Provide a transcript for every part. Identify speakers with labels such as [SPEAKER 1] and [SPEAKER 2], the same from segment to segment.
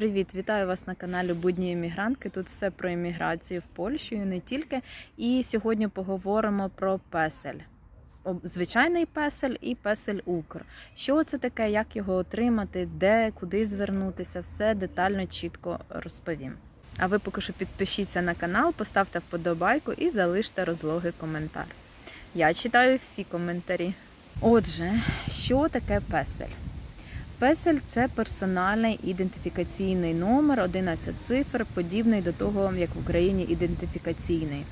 [SPEAKER 1] Привіт, вітаю вас на каналі Будні Емігрантки. Тут все про еміграцію в Польщу і не тільки. І сьогодні поговоримо про песель. Звичайний песель і песель Укр. Що це таке, як його отримати, де, куди звернутися, все детально, чітко розповім. А ви поки що підпишіться на канал, поставте вподобайку і залиште розлогий коментар. Я читаю всі коментарі. Отже, що таке песель? Песель це персональний ідентифікаційний номер, 11 цифр, подібний до того, як в Україні ідентифікаційний.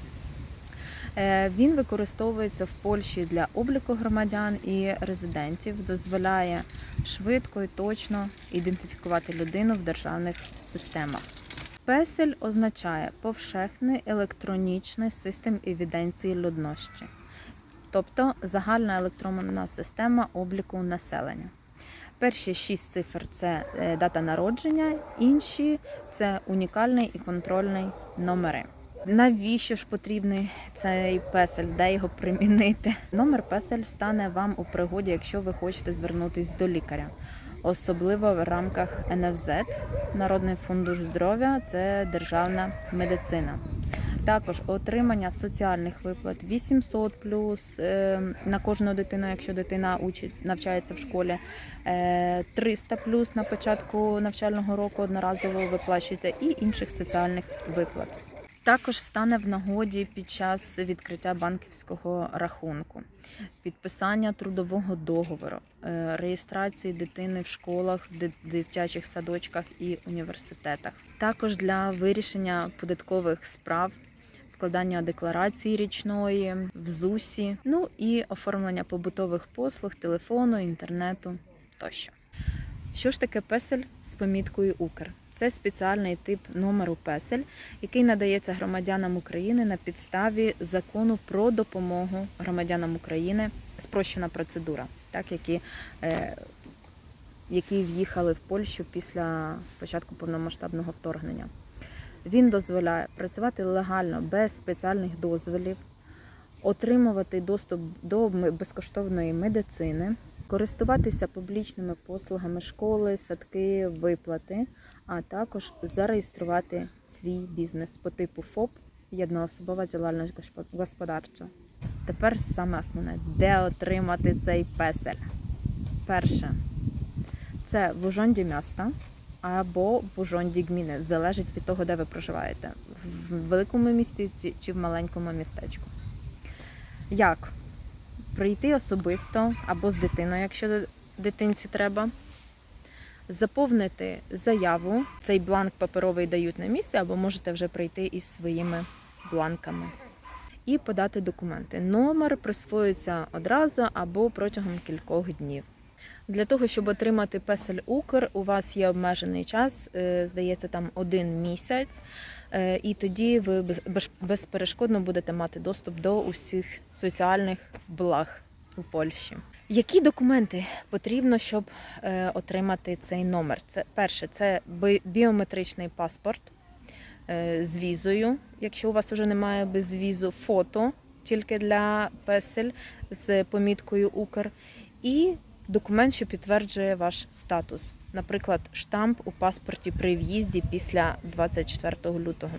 [SPEAKER 1] Е, Він використовується в Польщі для обліку громадян і резидентів, дозволяє швидко і точно ідентифікувати людину в державних системах. Песель означає повшехний електронічний систем евіденції людності, тобто загальна електронна система обліку населення. Перші шість цифр це е, дата народження, інші це унікальний і контрольний номери. Навіщо ж потрібний цей песель, де його примінити? Номер песель стане вам у пригоді, якщо ви хочете звернутись до лікаря, особливо в рамках НФЗ, Народний фондуш здоров'я це державна медицина. Також отримання соціальних виплат 800 плюс е, на кожну дитину, якщо дитина учить, навчається в школі, е, 300 плюс на початку навчального року одноразово виплачується і інших соціальних виплат. Також стане в нагоді під час відкриття банківського рахунку, підписання трудового договору, е, реєстрації дитини в школах, ди- дитячих садочках і університетах. Також для вирішення податкових справ, складання декларації річної в ЗУСі, ну і оформлення побутових послуг, телефону, інтернету тощо. Що ж таке песель з поміткою Укр? Це спеціальний тип номеру песель, який надається громадянам України на підставі закону про допомогу громадянам України. Спрощена процедура, так які, е, які в'їхали в Польщу після початку повномасштабного вторгнення. Він дозволяє працювати легально без спеціальних дозволів, отримувати доступ до безкоштовної медицини, користуватися публічними послугами школи, садки, виплати, а також зареєструвати свій бізнес по типу ФОП єдноособова діяльність госпо- господарча. Тепер саме основне, де отримати цей песель. Перше, це в Ужонді міста або в Ужонді гміни. Залежить від того, де ви проживаєте. В великому місті чи в маленькому містечку. Як? Прийти особисто або з дитиною, якщо дитинці треба. Заповнити заяву. Цей бланк паперовий дають на місці, або можете вже прийти із своїми бланками. І подати документи. Номер присвоюється одразу або протягом кількох днів. Для того, щоб отримати песель Укр, у вас є обмежений час, е, здається, там один місяць, е, і тоді ви без- без- безперешкодно будете мати доступ до усіх соціальних благ у Польщі. Які документи потрібно, щоб е, отримати цей номер? Це перше, це біометричний паспорт з візою. Якщо у вас вже немає безвізу, фото тільки для песель з поміткою Укр, і документ, що підтверджує ваш статус, наприклад, штамп у паспорті при в'їзді після 24 лютого.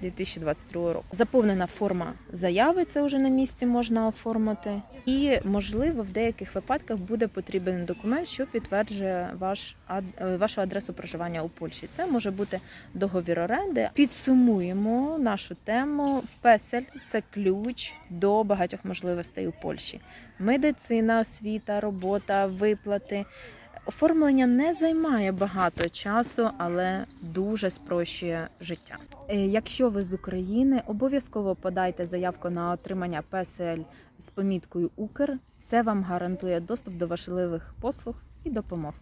[SPEAKER 1] 2022 року заповнена форма заяви, це вже на місці можна оформити, і можливо в деяких випадках буде потрібен документ, що підтверджує ваш ад- е, вашу адресу проживання у Польщі. Це може бути договір оренди. Підсумуємо нашу тему. Песель це ключ до багатьох можливостей у Польщі. Медицина, освіта, робота, виплати. Оформлення не займає багато часу, але дуже спрощує життя. Е, Якщо ви з України, обов'язково подайте заявку на отримання ПСЛ з поміткою Укр. Це вам гарантує доступ до важливих послуг і допомог.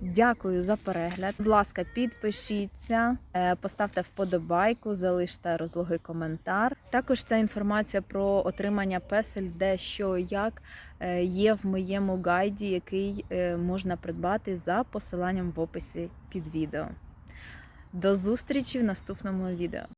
[SPEAKER 1] Дякую за перегляд. Будь ласка, підпишіться, е, поставте вподобайку, залиште розлогий коментар. Також ця інформація про отримання песель, де що як е, є в моєму гайді, який е, можна придбати за посиланням в описі під відео. До зустрічі в наступному відео.